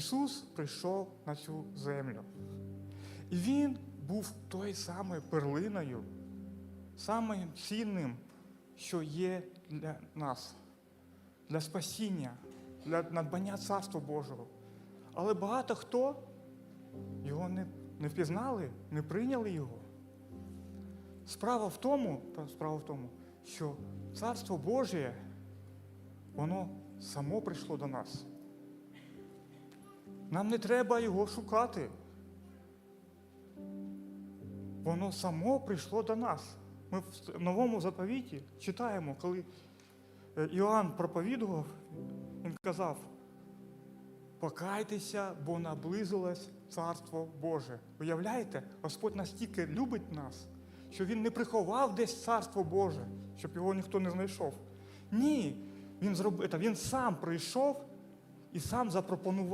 Ісус прийшов на цю землю. І Він був той самою перлиною, самим цінним, що є для нас, для спасіння, для надбання Царства Божого. Але багато хто його не, не впізнали, не прийняли його. Справа в тому, справа в тому, що Царство Божє, воно само прийшло до нас. Нам не треба його шукати. Воно само прийшло до нас. Ми в новому заповіті читаємо, коли е, Іоанн проповідував, він казав: покайтеся, бо наблизилось Царство Боже. Уявляєте, Господь настільки любить нас, що Він не приховав десь Царство Боже, щоб його ніхто не знайшов. Ні, Він зробив, він сам прийшов і сам запропонував.